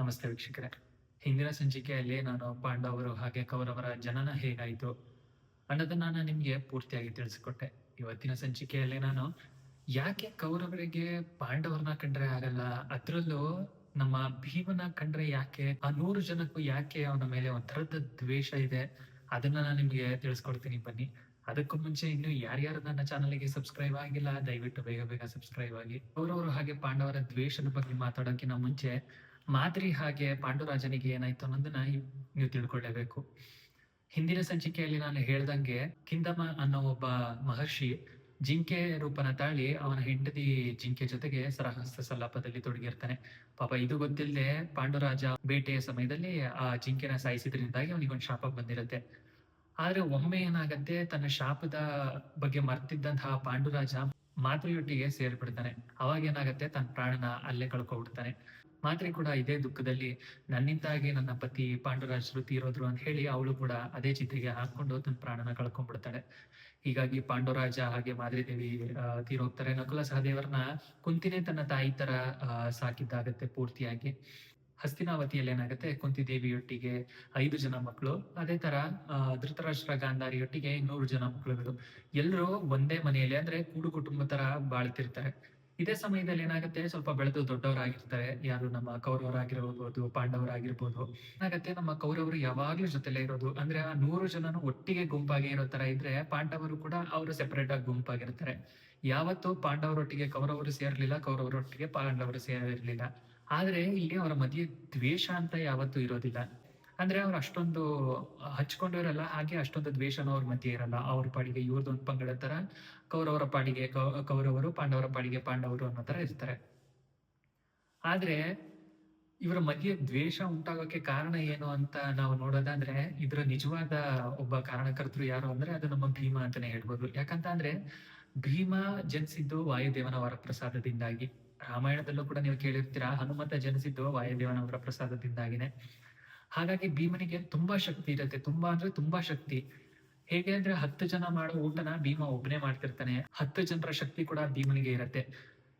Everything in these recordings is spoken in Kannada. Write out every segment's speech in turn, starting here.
ನಮಸ್ತೆ ವೀಕ್ಷಕರೇ. ಹಿಂದಿನ ಸಂಚಿಕೆಯಲ್ಲಿ ನಾನು ಪಾಂಡವರು ಹಾಗೆ ಕೌರವರ ಜನನ ಹೇಗಾಯಿತು ಅನ್ನೋದನ್ನ ನಾನು ನಿಮಗೆ ಪೂರ್ತಿಯಾಗಿ ತಿಳಿಸಿಕೊಟ್ಟೆ. ಇವತ್ತಿನ ಸಂಚಿಕೆಯಲ್ಲಿ ನಾನು ಯಾಕೆ ಕೌರವರಿಗೆ ಪಾಂಡವರನ್ನ ಕಂಡ್ರೆ ಆಗಲ್ಲ, ಅದರಲ್ಲೂ ನಮ್ಮ ಭೀಮನ ಕಂಡ್ರೆ ಯಾಕೆ, ಆ ನೂರು ಜನಕ್ಕೂ ಯಾಕೆ ಅವನ ಮೇಲೆ ಒಂಥರದ ದ್ವೇಷ ಇದೆ ಅದನ್ನ ನಾನು ನಿಮಗೆ ತಿಳಿಸ್ಕೊಡ್ತೀನಿ ಬನ್ನಿ. ಅದಕ್ಕೂ ಮುಂಚೆ ಇನ್ನು ಯಾರ್ಯಾರು ನನ್ನ ಚಾನಲ್ಗೆ ಸಬ್ಸ್ಕ್ರೈಬ್ ಆಗಿಲ್ಲ, ದಯವಿಟ್ಟು ಬೇಗ ಬೇಗ ಸಬ್ಸ್ಕ್ರೈಬ್ ಆಗಿ. ಅವರವರು ಹಾಗೆ ಪಾಂಡವರ ದ್ವೇಷದ ಬಗ್ಗೆ ಮಾತಾಡೋಕ್ಕಿಂತ ಮುಂಚೆ ಮಾದ್ರಿ ಹಾಗೆ ಪಾಂಡುರಾಜನಿಗೆ ಏನಾಯ್ತು ಅನ್ನೋದನ್ನ ನೀವು ತಿಳ್ಕೊಳ್ಳೇಬೇಕು. ಹಿಂದಿನ ಸಂಚಿಕೆಯಲ್ಲಿ ನಾನು ಹೇಳ್ದಂಗೆ ಕಿಂದಮ ಅನ್ನೋ ಒಬ್ಬ ಮಹರ್ಷಿ ಜಿಂಕೆ ರೂಪನ ತಾಳಿ ಅವನ ಹೆಂಡತಿ ಜಿಂಕೆ ಜೊತೆಗೆ ಸರಹಸ್ತ ಸಲ್ಲಾಪದಲ್ಲಿ ತೊಡಗಿರ್ತಾನೆ. ಪಾಪ ಇದು ಗೊತ್ತಿಲ್ಲದೆ ಪಾಂಡುರಾಜ ಬೇಟೆಯ ಸಮಯದಲ್ಲಿ ಆ ಜಿಂಕೆನ ಸಾಯಿಸಿದ್ರಿಂದಾಗಿ ಅವನಿಗೊಂದು ಶಾಪ ಬಂದಿರುತ್ತೆ. ಆದ್ರೆ ಒಮ್ಮೆ ಏನಾಗತ್ತೆ, ತನ್ನ ಶಾಪದ ಬಗ್ಗೆ ಮರ್ತಿದ್ದಂತಹ ಪಾಂಡುರಾಜ ಮಾತ್ರೆಯೊಟ್ಟಿಗೆ ಸೇರ್ಬಿಡ್ತಾನೆ. ಅವಾಗ ಏನಾಗತ್ತೆ, ತನ್ನ ಪ್ರಾಣನ ಅಲ್ಲೇ ಕಳ್ಕೊಬಿಡ್ತಾನೆ ಮಾತ್ರೆ ಕೂಡ ಇದೇ ದುಃಖದಲ್ಲಿ ನನ್ನಿಂದಾಗಿ ನನ್ನ ಪತಿ ಪಾಂಡುರಾಜ್ ಶ್ರುತಿ ಇರೋದ್ರು ಅಂತ ಹೇಳಿ ಅವಳು ಕೂಡ ಅದೇ ಚಿಂತೆಗೆ ಹಾಕೊಂಡು ತನ್ನ ಪ್ರಾಣನ ಕಳ್ಕೊಂಡ್ಬಿಡ್ತಾಳೆ. ಹೀಗಾಗಿ ಪಾಂಡುರಾಜ ಹಾಗೆ ಮಾದ್ರಿ ದೇವಿ ಆ, ತೀರೋಗ್ತಾರೆ ನಕುಲ ಸಹದೇವರನ್ನ ಕುಂತಿನೇ ತನ್ನ ತಾಯಿ ತರ ಸಾಕಿದ್ದಾಗತ್ತೆ ಪೂರ್ತಿಯಾಗಿ. ಹಸ್ತಿನಾವತಿಯಲ್ಲಿ ಏನಾಗುತ್ತೆ? ಕುಂತಿ ದೇವಿಯೊಟ್ಟಿಗೆ ಐದು ಜನ ಮಕ್ಕಳು ಅದೇ ತರ ಧೃತರಾಷ್ಟ್ರ ಗಾಂಧಾರಿಯೊಟ್ಟಿಗೆ ಇನ್ನೂರು ಜನ ಮಕ್ಕಳುಗಳು ಎಲ್ಲರೂ ಒಂದೇ ಮನೆಯಲ್ಲಿ ಅಂದ್ರೆ ಕೂಡು ಕುಟುಂಬ ತರ ಬಾಳ್ತಿರ್ತಾರೆ. ಇದೇ ಸಮಯದಲ್ಲಿ ಏನಾಗುತ್ತೆ? ಸ್ವಲ್ಪ ಬೆಳೆದು ದೊಡ್ಡವರಾಗಿರ್ತಾರೆ. ಯಾರು ನಮ್ಮ ಕೌರವರಾಗಿರ್ಬೋದು, ಪಾಂಡವರಾಗಿರ್ಬೋದು. ಏನಾಗತ್ತೆ? ನಮ್ಮ ಕೌರವರು ಯಾವಾಗ್ಲೂ ಜೊತೆಲೇ ಇರೋದು. ಅಂದ್ರೆ ಆ ನೂರು ಜನನು ಒಟ್ಟಿಗೆ ಗುಂಪಾಗಿ ಇರೋ ತರ ಇದ್ರೆ ಪಾಂಡವರು ಕೂಡ ಅವರು ಸೆಪರೇಟ್ ಆಗಿ ಗುಂಪಾಗಿರ್ತಾರೆ. ಯಾವತ್ತು ಪಾಂಡವರೊಟ್ಟಿಗೆ ಕೌರವರು ಸೇರ್ಲಿಲ್ಲ, ಕೌರವರೊಟ್ಟಿಗೆ ಪಾಂಡವರು ಸೇರಿರ್ಲಿಲ್ಲ. ಆದ್ರೆ ಇಲ್ಲಿ ಅವರ ಮಧ್ಯೆ ದ್ವೇಷ ಅಂತ ಯಾವತ್ತೂ ಇರೋದಿಲ್ಲ. ಅಂದ್ರೆ ಅವ್ರು ಅಷ್ಟೊಂದು ಹಚ್ಕೊಂಡಿರಲ್ಲ, ಹಾಗೆ ಅಷ್ಟೊಂದು ದ್ವೇಷನೂ ಅವ್ರ ಮಧ್ಯೆ ಇರಲ್ಲ. ಅವ್ರ ಪಾಡಿಗೆ ಇವ್ರದೊಂದು ಪಂಗಡ ತರ, ಕೌರವರ ಪಾಡಿಗೆ ಕೌರವರು ಪಾಂಡವರ ಪಾಡಿಗೆ ಪಾಂಡವರು ಅನ್ನೋ ತರ ಇರ್ತಾರೆ. ಆದ್ರೆ, ಇವರ ಮಧ್ಯೆ ದ್ವೇಷ ಉಂಟಾಗೋಕೆ ಕಾರಣ ಏನು ಅಂತ ನಾವು ನೋಡೋದಾದ್ರೆ, ಇದರ ನಿಜವಾದ ಒಬ್ಬ ಕಾರಣಕರ್ತರು ಯಾರು ಅಂದ್ರೆ, ಅದು ನಮ್ಮ ಭೀಮ ಅಂತಾನೆ ಹೇಳ್ಬೋದು. ಯಾಕಂತ ಅಂದ್ರೆ ಭೀಮ ಜನಿಸಿದ್ದು ವಾಯುದೇವನ ವರಪ್ರಸಾದದಿಂದಾಗಿ. ರಾಮಾಯಣದಲ್ಲೂ ಕೂಡ ನೀವು ಕೇಳಿರ್ತೀರಾ, ಹನುಮಂತ ಜನಿಸಿದ್ದು ವಾಯುದೇವನ ವರಪ್ರಸಾದದಿಂದಾಗಿನೇ. ಹಾಗಾಗಿ ಭೀಮನಿಗೆ ತುಂಬಾ ಶಕ್ತಿ ಇರುತ್ತೆ. ತುಂಬಾ ಅಂದ್ರೆ ತುಂಬಾ ಶಕ್ತಿ. ಹೇಗೆ ಅಂದ್ರೆ ಹತ್ತು ಜನ ಮಾಡೋ ಊಟನ ಭೀಮ ಒಬ್ಬನೇ ಮಾಡ್ತಿರ್ತಾನೆ. ಹತ್ತು ಜನರ ಶಕ್ತಿ ಕೂಡ ಭೀಮನಿಗೆ ಇರತ್ತೆ.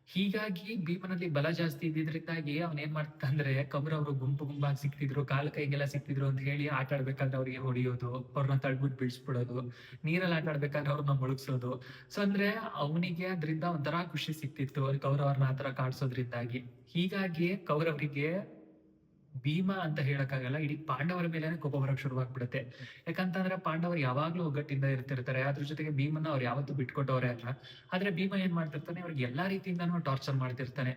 ಹೀಗಾಗಿ ಭೀಮನಲ್ಲಿ ಬಲ ಜಾಸ್ತಿ ಇದ್ದಿದ್ರಿಂದಾಗಿ ಅವನ್ ಏನ್ ಮಾಡ್ತಾ ಅಂದ್ರೆ ಅವರು ಗುಂಪು ಗುಂಪಾಗಿ ಸಿಕ್ತಿದ್ರು, ಕಾಲ ಕೈಗೆಲ್ಲ ಸಿಕ್ತಿದ್ರು ಅಂತ ಹೇಳಿ ಆಟ ಆಡ್ಬೇಕಾದ್ರೆ ಅವ್ರಿಗೆ ಹೊಡಿಯೋದು ಅವ್ರನ್ನ ತಳ್ಬಿಟ್ಟು ಬಿಡಿಸ್ಬಿಡೋದು ನೀರಲ್ಲಿ ಆಟ ಆಡ್ಬೇಕಾದ್ರೆ ಅವ್ರನ್ನ ಮುಳುಗ್ಸೋದು. ಸೊ ಅಂದ್ರೆ ಅವನಿಗೆ ಅದರಿಂದ ಒಂಥರ ಖುಷಿ ಸಿಕ್ತಿತ್ತು ಕೌರವರನ್ನ ಆತರ ಕಾಡ್ಸೋದ್ರಿಂದಾಗಿ. ಹೀಗಾಗಿ ಕೌರವರಿಗೆ ಭೀಮ ಅಂತ ಹೇಳಕ್ಕಾಗಲ್ಲ ಇಡೀ ಪಾಂಡವರ ಮೇಲೆ ಕೋಪ ಬರಕ್ ಶುರುವಾಗ್ಬಿಡುತ್ತೆ. ಯಾಕಂತಂದ್ರೆ ಪಾಂಡವರು ಯಾವಾಗ್ಲೂ ಒಗ್ಗಟ್ಟಿಂದ ಇರ್ತಿರ್ತಾರೆ. ಅದ್ರ ಜೊತೆಗೆ ಭೀಮನ್ನ ಅವ್ರು ಯಾವತ್ತೂ ಬಿಟ್ಕೊಟ್ಟವ್ರೆ ಅಲ್ಲ. ಆದ್ರೆ ಭೀಮ ಏನ್ ಮಾಡ್ತಿರ್ತಾನೆ ಅವ್ರಿಗೆ ಎಲ್ಲಾ ರೀತಿಯಿಂದಾನು ಟಾರ್ಚರ್ ಮಾಡ್ತಿರ್ತಾನೆ.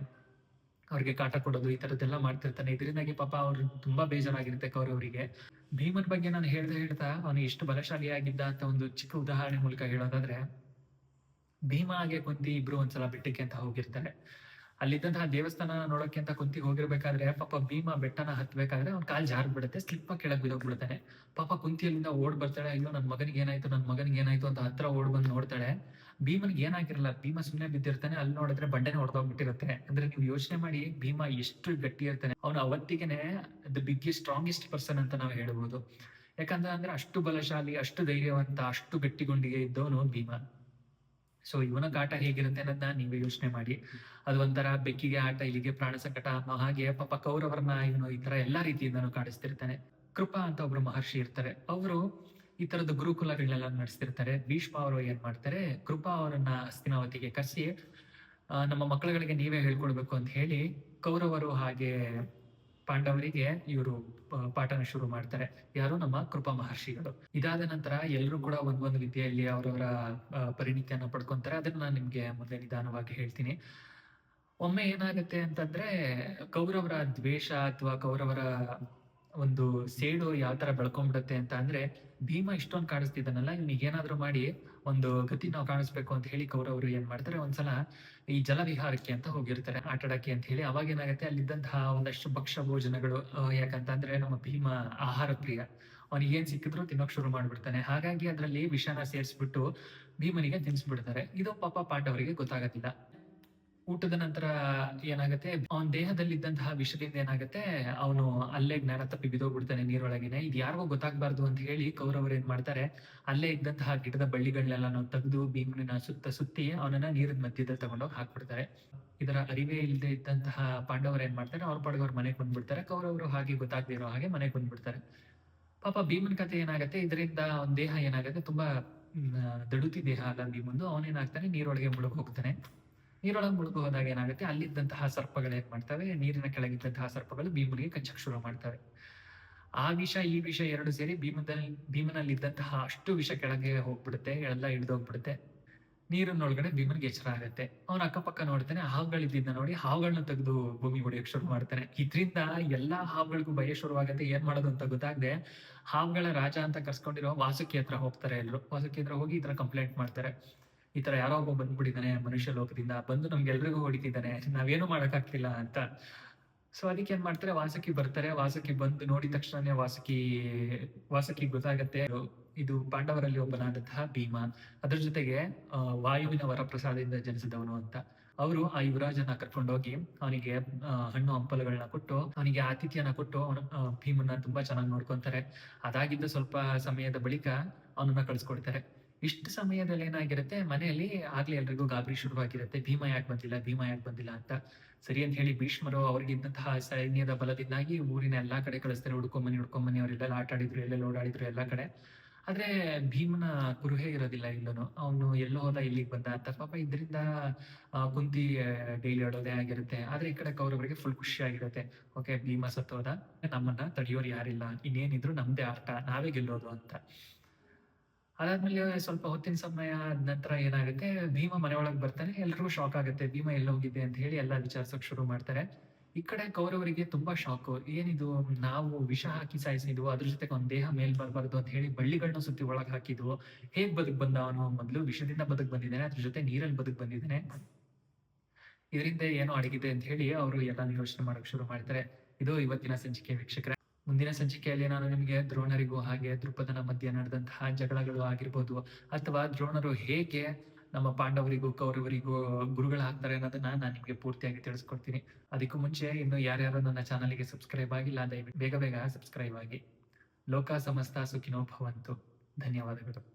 ಅವ್ರಿಗೆ ಕಾಟ ಕೊಡೋದು ಈ ತರದ್ದೆಲ್ಲ ಮಾಡ್ತಿರ್ತಾನೆ. ಇದರಿಂದಾಗಿ ಪಾಪ ಅವ್ರು ತುಂಬಾ ಬೇಜಾರಾಗಿರುತ್ತೆ ಕೌರವರಿಗೆ. ಭೀಮನ್ ಬಗ್ಗೆ ನಾನು ಹೇಳ್ದೆ ಹೇಳ್ತಾ ಅವನು ಎಷ್ಟು ಬಲಶಾಲಿಯಾಗಿದ್ದ ಅಂತ ಒಂದು ಚಿಕ್ಕ ಉದಾಹರಣೆ ಮೂಲಕ ಹೇಳೋದಾದ್ರೆ ಭೀಮ ಹಾಗೆ ಕುಂತಿ ಇಬ್ರು ಒಂದ್ಸಲ ಬೆಟ್ಟಕ್ಕೆ ಅಂತ ಹೋಗಿರ್ತಾರೆ. ಅಲ್ಲಿದ್ದಂತಹ ದೇವಸ್ಥಾನ ನೋಡಕ್ಕೆ ಅಂತ ಕುಂತಿ ಹೋಗಿರ್ಬೇಕಾದ್ರೆ ಪಾಪ ಭೀಮ ಬೆಟ್ಟನ ಹತ್ಬೇಕಾದ್ರೆ ಅವ್ನ ಕಾಲ್ ಜಾರ್ ಬಿಡುತ್ತೆ ಸ್ಲಿಪ್ ಕೆಳಗೆ ಬಿದ್ದೋಗ್ಬಿಡ್ತಾನೆ ಪಾಪ ಕುಂತಿಯಲ್ಲಿಂದ ಓಡ್ ಬರ್ತಾಳೆ, ಅಯ್ಯೋ ನನ್ನ ಮಗನಿಗೆ ಏನಾಯ್ತು, ನನ್ ಮಗನಿಗೆ ಏನಾಯ್ತು ಅಂತ ಹತ್ರ ಓಡ್ ಬಂದು ನೋಡ್ತಾಳೆ. ಭೀಮನಿಗೆ ಏನಾಗಿರಲ್ಲ, ಭೀಮ ಸುಮ್ಮನೆ ಬಿದ್ದಿರ್ತಾನೆ, ಅಲ್ಲಿ ನೋಡಿದ್ರೆ ಬಂಡೆನೆ ಹೊಡೆದೋಗ್ಬಿಟ್ಟಿರುತ್ತೆ ಅಂದ್ರೆ ನೀವು ಯೋಚನೆ ಮಾಡಿ, ಭೀಮ ಎಷ್ಟು ಗಟ್ಟಿ ಇರ್ತಾನೆ. ಅವನು ಅವತ್ತಿಗೆನೆ ದ ಬಿಗ್ಗೆಸ್ಟ್ ಸ್ಟ್ರಾಂಗೆಸ್ಟ್ ಪರ್ಸನ್ ಅಂತ ನಾವು ಹೇಳ್ಬೋದು. ಯಾಕಂದ್ರೆ ಅಂದ್ರೆ ಅಷ್ಟು ಬಲಶಾಲಿ, ಅಷ್ಟು ಧೈರ್ಯವಂತ, ಅಷ್ಟು ಗಟ್ಟಿಗೊಂಡಿಗೆ ಇದ್ದವನು ಭೀಮ. ಸೊ ಇವನ ಕಾಟ ಹೇಗಿರುತ್ತೆ ಅನ್ನೋದನ್ನ ನೀವೇ ಯೋಚನೆ ಮಾಡಿ. ಅದು ಒಂಥರ ಬೆಕ್ಕಿಗೆ ಆಟ ಇಲ್ಲಿಗೆ ಪ್ರಾಣ ಸಂಕಟ ಹಾಗೆ ಪಾಪ ಕೌರವರನ್ನ ಇವನು ಈ ತರ ಎಲ್ಲಾ ರೀತಿಯಿಂದನೂ ಕಾಣಿಸ್ತಿರ್ತಾನೆ ಕೃಪಾ ಅಂತ ಒಬ್ರು ಮಹರ್ಷಿ ಇರ್ತಾರೆ. ಅವರು ಈ ತರದ ಗುರುಕುಲಗಳನ್ನೆಲ್ಲ ನಡೆಸ್ತಿರ್ತಾರೆ. ಭೀಷ್ಮ ಅವರು ಏನ್ ಮಾಡ್ತಾರೆ? ಕೃಪಾ ಅವರನ್ನ ಹಸ್ತಿನಾವತಿಗೆ ಕರೆಸಿ ನಮ್ಮ ಮಕ್ಕಳುಗಳಿಗೆ ನೀವೇ ಹೇಳ್ಕೊಡ್ಬೇಕು ಅಂತ ಹೇಳಿ ಕೌರವರು ಹಾಗೆ ಪಾಂಡವರಿಗೆ ಇವರು ಪಾಠನ ಶುರು ಮಾಡ್ತಾರೆ. ಯಾರು? ನಮ್ಮ ಕೃಪಾ ಮಹರ್ಷಿಗಳು. ಇದಾದ ನಂತರ ಎಲ್ಲರೂ ಕೂಡ ಒಂದೊಂದು ವಿದ್ಯೆಯಲ್ಲಿ ಅವರವರ ಪರಿಣಿತಿಯನ್ನ ಪಡ್ಕೊಂತಾರೆ. ಅದನ್ನ ನಾನು ನಿಮ್ಗೆ ಮುಂದೆ ನಿಧಾನವಾಗಿ ಹೇಳ್ತೀನಿ. ಒಮ್ಮೆ ಏನಾಗುತ್ತೆ ಅಂತಂದ್ರೆ ಕೌರವರ ದ್ವೇಷ ಅಥವಾ ಕೌರವರ ಒಂದು ಸೇಡು ಯಾವ ತರ ಬೆಳ್ಕೊಂಡ್ಬಿಡುತ್ತೆ ಅಂತ ಅಂದ್ರೆ, ಭೀಮ ಇಷ್ಟೊಂದು ಕಾಣಿಸ್ತಿದ್ದಾನಲ್ಲ, ಇವ್ನಿಗೆ ಏನಾದ್ರೂ ಮಾಡಿ ಒಂದು ಗತಿ ನಾವು ಕಾಣಿಸ್ಬೇಕು ಅಂತ ಹೇಳಿ ಕೌರವರು ಏನ್ ಮಾಡ್ತಾರೆ, ಒಂದ್ಸಲ ಈ ಜಲವಿಹಾರಕ್ಕೆ ಅಂತ ಹೋಗಿರ್ತಾರೆ, ಆಟಾಡಕ್ಕೆ ಅಂತ ಹೇಳಿ. ಅವಾಗ ಏನಾಗುತ್ತೆ, ಅಲ್ಲಿದ್ದಂತಹ ಒಂದಷ್ಟು ಭಕ್ಷ್ಯ ಭೋಜನಗಳು ಯಾಕಂತಂದ್ರೆ ನಮ್ಮ ಭೀಮ ಆಹಾರ ಪ್ರಿಯ. ಅವನಿಗೆ ಏನ್ ಸಿಕ್ಕಿದ್ರು ತಿನ್ನೋಕ್ ಶುರು ಮಾಡ್ಬಿಡ್ತಾನೆ. ಹಾಗಾಗಿ ಅದರಲ್ಲಿ ವಿಷನ ಸೇರಿಸ್ಬಿಟ್ಟು ಭೀಮನಿಗೆ ತಿನ್ಸ್ಬಿಡ್ತಾರೆ. ಇದು ಪಾಪ ಪಾಂಡವರಿಗೆ ಗೊತ್ತಾಗತ್ತಿಲ್ಲ ಊಟದ ನಂತರ ಏನಾಗುತ್ತೆ? ಅವನ ದೇಹದಲ್ಲಿದ್ದಂತಹ ವಿಷದಿಂದ ಏನಾಗುತ್ತೆ? ಅವನು ಅಲ್ಲೇ ಜ್ಞಾನ ತಪ್ಪಿ ಬಿದ್ದೋಗ್ಬಿಡ್ತಾನೆ ನೀರೊಳಗೇನೆ. ಇದು ಯಾರಿಗೂ ಗೊತ್ತಾಗಬಾರ್ದು ಅಂತ ಹೇಳಿ ಕೌರವರು ಏನ್ ಮಾಡ್ತಾರೆ? ಅಲ್ಲೇ ಇದ್ದಂತಹ ಗಿಡದ ಬಳ್ಳಿಗಳನ್ನೆಲ್ಲ ತೆಗೆದು ಭೀಮನ ಸುತ್ತ ಸುತ್ತಿ ಅವನನ್ನ ನೀರಿನ ಮಧ್ಯದಲ್ಲಿ ತಗೊಂಡೋಗಿ ಹಾಕ್ಬಿಡ್ತಾರೆ. ಇದರ ಅರಿವೇ ಇಲ್ಲದೆ ಇದ್ದಂತಹ ಪಾಂಡವರು ಏನ್ ಮಾಡ್ತಾರೆ? ಅವ್ರ ಪಾಡಿಗೆ ಅವ್ರ ಮನೆಗೆ ಬಂದ್ಬಿಡ್ತಾರೆ. ಕೌರವರು ಹಾಗೆ ಗೊತ್ತಾಗದೇ ಇರೋ ಹಾಗೆ ಮನೆಗೆ ಬಂದ್ಬಿಡ್ತಾರೆ. ಪಾಪ ಭೀಮನ್ ಕಥೆ ಏನಾಗುತ್ತೆ? ಇದರಿಂದ ಅವನ ದೇಹ ಏನಾಗುತ್ತೆ? ತುಂಬಾ ದಡುತಿ ದೇಹ ಅಲ್ಲ ಭೀಮಂದು. ಅವನೇನಾಗ್ತಾನೆ ನೀರೊಳಗೆ ಮುಳುಗ್ ಹೋಗ್ತಾನೆ ನೀರೊಳಗೆ ಮುಳುಗು ಹೋದಾಗ ಏನಾಗುತ್ತೆ? ಅಲ್ಲಿದ್ದಂತಹ ಸರ್ಪಗಳು ಏನ್ ಮಾಡ್ತವೆ? ನೀರಿನ ಕೆಳಗಿದ್ದಂತಹ ಸರ್ಪಗಳು ಭೀಮನಿಗೆ ಕಚ್ಚಕ್ ಶುರು ಮಾಡ್ತವೆ. ಆ ವಿಷ, ಈ ವಿಷ ಎರಡು ಸೇರಿ ಭೀಮದಲ್ಲಿ, ಭೀಮನಲ್ಲಿದ್ದಂತಹ ಅಷ್ಟು ವಿಷ ಕೆಳಗೆ ಹೋಗ್ಬಿಡುತ್ತೆ, ಎಲ್ಲ ಹಿಡಿದೋಗ್ಬಿಡುತ್ತೆ ನೀರಿನೊಳಗಡೆ ಭೀಮನ್ಗೆ ಎಚ್ಚರ ಆಗುತ್ತೆ. ಅವನ ಅಕ್ಕಪಕ್ಕ ನೋಡ್ತಾನೆ ಹಾವುಗಳಿದ್ದಿದ್ದ ನೋಡಿ ಹಾವುಗಳನ್ನ ತೆಗೆದು ಭೂಮಿ ಹೊಡೆಯಕ್ ಶುರು ಮಾಡ್ತಾನೆ. ಇದರಿಂದ ಎಲ್ಲಾ ಹಾವುಗಳಿಗೂ ಭಯ ಶುರುವಾಗುತ್ತೆ. ಏನ್ ಮಾಡೋದು ಅಂತ ಗೊತ್ತಾಗದೆ, ಹಾವುಗಳ ರಾಜ ಅಂತ ಕರ್ಸ್ಕೊಂಡಿರೋ ವಾಸುಕಿ ಹತ್ರ ಹೋಗ್ತಾರೆ ಎಲ್ರು. ವಾಸುಕಿ ಹತ್ರ ಹೋಗಿ ಈ ತರ ಕಂಪ್ಲೇಂಟ್ ಮಾಡ್ತಾರೆ. ಈ ತರ ಯಾರೋ ಒಬ್ಬ ಬಂದ್ಬಿಟ್ಟಿದ್ದಾನೆ, ಮನುಷ್ಯ ಲೋಕದಿಂದ ಬಂದು ನಮ್ಗೆಲ್ರಿಗೂ ಹೊಡಿತಿದ್ದಾನೆ, ನಾವೇನು ಮಾಡೋಕ್ಕಾಗ್ತಿಲ್ಲ ಅಂತ. ಸೊ ಅದಕ್ಕೆ ಏನ್ ಮಾಡ್ತಾರೆ, ವಾಸಕಿ ಬರ್ತಾರೆ. ವಾಸಕಿ ಬಂದು ನೋಡಿದ ತಕ್ಷಣನೇ ವಾಸಕಿ ವಾಸಕಿ ಗೊತ್ತಾಗತ್ತೆ, ಇದು ಪಾಂಡವರಲ್ಲಿ ಒಬ್ಬನಾದಂತಹ ಭೀಮ. ಅದ್ರ ಜೊತೆಗೆ ವಾಯುವಿನ ವರಪ್ರಸಾದದಿಂದ ಜನಿಸಿದವನು ಅಂತ. ಅವರು ಆ ಯುವರಾಜನ ಕರ್ಕೊಂಡೋಗಿ ಅವನಿಗೆ ಹಣ್ಣು ಹಂಪಲುಗಳನ್ನ ಕೊಟ್ಟು, ಅವನಿಗೆ ಆತಿಥ್ಯನ ಕೊಟ್ಟು, ಅವನ ಭೀಮನ್ನ ತುಂಬಾ ಚೆನ್ನಾಗಿ ನೋಡ್ಕೊಂತಾರೆ. ಅದಾಗಿದ್ದ ಸ್ವಲ್ಪ ಸಮಯದ ಬಳಿಕ ಅವನನ್ನ ಕಳ್ಸ್ಕೊಡ್ತಾರೆ. ಇಷ್ಟು ಸಮಯದಲ್ಲಿ ಏನಾಗಿರುತ್ತೆ? ಮನೆಯಲ್ಲಿ ಆಗ್ಲೇ ಎಲ್ರಿಗೂ ಗಾಬರಿ ಶುರುವಾಗಿರುತ್ತೆ. ಭೀಮ ಯಾಕೆ ಬಂದಿಲ್ಲ? ಭೀಮ ಯಾಕೆ ಬಂದಿಲ್ಲ ಅಂತ. ಸರಿ ಅಂತ ಹೇಳಿ ಭೀಷ್ಮರು ಅವ್ರಿಗಿದ್ದಂತಹ ಸೈನ್ಯದ ಬಲದಿಂದಾಗಿ ಊರಿನ ಎಲ್ಲಾ ಕಡೆ ಕಳಿಸ್ತಾರೆ. ಹುಡ್ಕೊಂಬನಿ ಹುಡ್ಕೊಂಬನಿ ಅವರೆಲ್ಲ ಆಟ ಆಡಿದ್ರು, ಎಲ್ಲೆಲ್ಲ ಓಡಾಡಿದ್ರು ಎಲ್ಲಾ ಕಡೆ. ಆದ್ರೆ ಭೀಮನ ಕುರುಹೇ ಇರೋದಿಲ್ಲ ಇಲ್ಲೂ ಅವನು ಎಲ್ಲೋ ಹೋದ ಇಲ್ಲಿಗೆ ಬಂದ. ಅಂತ ಪಾಪ ಇದರಿಂದ ಕುಂತಿ ಡೈಲಿ ಆಡೋದೇ ಆಗಿರುತ್ತೆ. ಆದ್ರೆ ಈ ಕಡೆ ಕೌರವರಿಗೆ ಫುಲ್ ಖುಷಿ ಆಗಿರುತ್ತೆ. ಓಕೆ ಭೀಮ ಸತ್ತೋದ. ನಮ್ಮನ್ನ ತಡೆಯೋರು ಯಾರಿಲ್ಲ. ಇನ್ನೇನಿದ್ರು ನಮ್ದೇ ಆಟ. ನಾವೇ ಗೆಲ್ಲೋದು ಅಂತ. ಅದಾದ್ಮೇಲೆ ಸ್ವಲ್ಪ ಹೊತ್ತಿನ ಸಮಯ ಆದ ನಂತರ ಏನಾಗುತ್ತೆ, ಭೀಮ ಮನೆ ಒಳಗ್ ಬರ್ತಾನೆ, ಎಲ್ರಿಗೂ ಶಾಕ್ ಆಗುತ್ತೆ. ಭೀಮ ಎಲ್ಲೋಗಿದೆ ಹೋಗಿದ್ದೆ ಅಂತ ಹೇಳಿ ಎಲ್ಲ ವಿಚಾರಿಸಕ್ ಶುರು ಮಾಡ್ತಾರೆ. ಈ ಕಡೆ ಕೌರವರಿಗೆ ತುಂಬಾ ಶಾಕ್ ಏನಿದು, ನಾವು ವಿಷ ಹಾಕಿ ಸಾಯಿಸಿದ್ವು, ಅದ್ರ ಜೊತೆಗೆ ಒಂದ್ ದೇಹ ಮೇಲ್ ಬರಬಾರ್ದು ಅಂತ ಹೇಳಿ ಬಳ್ಳಿಗಳನ್ನ ಸುತ್ತಿ ಒಳಗ್ ಹಾಕಿದ್ವು. ಹೇಗ್ ಬದುಕ್ ಬಂದ ಅವನು? ಮೊದ್ಲು ವಿಷದಿಂದ ಬದುಕ್ ಬಂದಿದ್ದಾನೆ, ಅದ್ರ ಜೊತೆ ನೀರಲ್ಲಿ ಬದುಕ್ ಬಂದಿದ್ದಾನೆ. ಇದರಿಂದ ಏನೋ ಅಡಗಿದೆ ಅಂತ ಹೇಳಿ ಅವರು ಎಲ್ಲಾನು ಯೋಚನೆ ಮಾಡಕ್ ಶುರು ಮಾಡ್ತಾರೆ. ಇದು ಇವತ್ತಿನ ಸಂಚಿಕೆ ವೀಕ್ಷಕರೇ. ಮುಂದಿನ ಸಂಚಿಕೆಯಲ್ಲಿ ನಾನು ನಿಮಗೆ ದ್ರೋಣರಿಗೂ ಹಾಗೆ ದೃಪದನ ಮಧ್ಯೆ ನಡೆದಂತಹ ಜಗಳಗಳು ಆಗಿರ್ಬೋದು ಅಥವಾ ದ್ರೋಣರು ಹೇಗೆ ನಮ್ಮ ಪಾಂಡವರಿಗೂ ಕೌರವರಿಗೂ ಗುರುಗಳಾಗ್ತಾರೆ ಅನ್ನೋದನ್ನ ನಾನು ನಿಮಗೆ ಪೂರ್ತಿಯಾಗಿ ತಿಳಿಸ್ಕೊಡ್ತೀನಿ. ಅದಕ್ಕೂ ಮುಂಚೆ ಇನ್ನು ಯಾರ್ಯಾರು ನನ್ನ ಚಾನಲ್ಗೆ ಸಬ್ಸ್ಕ್ರೈಬ್ ಆಗಿಲ್ಲ, ದಯವಿಟ್ಟು ಬೇಗ ಬೇಗ ಸಬ್ಸ್ಕ್ರೈಬ್ ಆಗಿ. ಲೋಕ ಸಮಸ್ತ ಸುಖಿನೋ ಭವಂತು. ಧನ್ಯವಾದಗಳು.